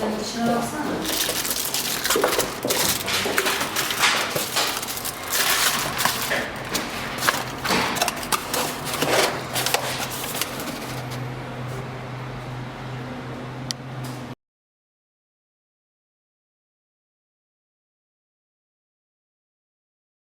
Sen dışına baksana.